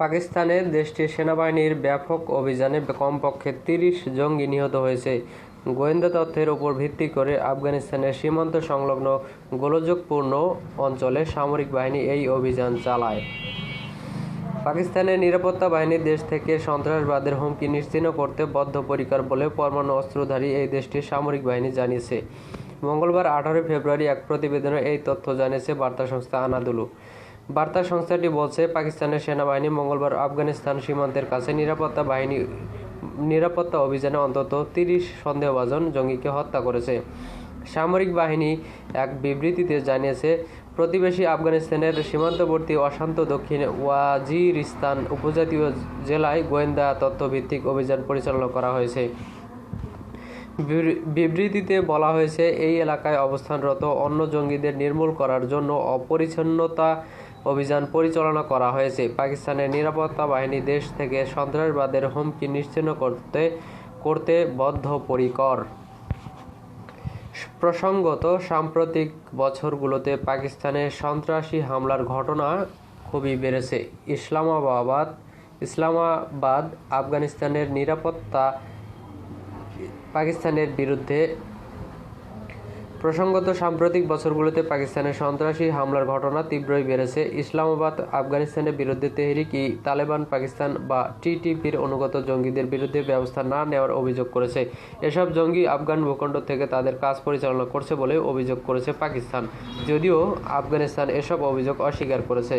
পাকিস্তানে দেশটির সেনাবাহিনীর ব্যাপক অভিযানে কমপক্ষে তিরিশ জঙ্গি নিহত হয়েছে। গোয়েন্দা তথ্যের উপর ভিত্তি করে আফগানিস্তানের সীমান্ত সংলগ্ন গোলযোগপূর্ণ অঞ্চলে সামরিক বাহিনী এই অভিযান চালায়। পাকিস্তানের নিরাপত্তা বাহিনী দেশ থেকে সন্ত্রাসবাদের হুমকি নিশ্চিহ্ন করতে বদ্ধপরিকর বলে পরমাণু অস্ত্রধারী এই দেশটির সামরিক বাহিনী জানিয়েছে। মঙ্গলবার আঠারোই ফেব্রুয়ারি এক প্রতিবেদনে এই তথ্য জানিয়েছে বার্তা সংস্থা আনাদুলু। বার্তা সংস্থাটি বলছে, পাকিস্তানের সেনাবাহিনী মঙ্গলবার আফগানিস্তান সীমান্তের কাছে নিরাপত্তা বাহিনী, নিরাপত্তা অভিযানে অন্তত তিরিশ সন্দেহভাজন জঙ্গিকে হত্যা করেছে। সামরিক বাহিনী এক বিবৃতিতে জানিয়েছে, প্রতিবেশী আফগানিস্তানের সীমান্তবর্তী অশান্ত দক্ষিণে ওয়াজিরিস্তান উপজাতীয় জেলায় গোয়েন্দা তথ্যভিত্তিক অভিযান পরিচালনা করা হয়েছে। বিবৃ- বিবৃতিতে বলা হয়েছে, এই এলাকায় অবস্থানরত অন্য জঙ্গিদের নির্মূল করার জন্য অপরিচ্ছন্নতা অভিযান পরিচালনা করা হয়েছে। পাকিস্তানের নিরাপত্তা বাহিনী দেশ থেকে সন্ত্রাসবাদের হুমকি নিশ্চিন্ন করতে করতে বদ্ধপরিকর। প্রসঙ্গত, সাম্প্রতিক বছরগুলোতে পাকিস্তানে সন্ত্রাসী হামলার ঘটনা খুবই বেড়েছে। ইসলামাবাদ ইসলামাবাদ, আফগানিস্তানের নিরাপত্তা, পাকিস্তানের বিরুদ্ধে প্রসঙ্গত, সাম্প্রতিক বছরগুলোতে পাকিস্তানের সন্ত্রাসী হামলার ঘটনা তীব্রই বেড়েছে। ইসলামাবাদ, আফগানিস্তানের বিরুদ্ধে তেহরিক ই তালেবান, পাকিস্তান বা টিটিপির অনুগত জঙ্গিদের বিরুদ্ধে ব্যবস্থা না নেওয়ার অভিযোগ করেছে। এসব জঙ্গি আফগান ভূখণ্ড থেকে তাদের কাজ পরিচালনা করছে বলে অভিযোগ করেছে পাকিস্তান। যদিও আফগানিস্তান এসব অভিযোগ অস্বীকার করেছে।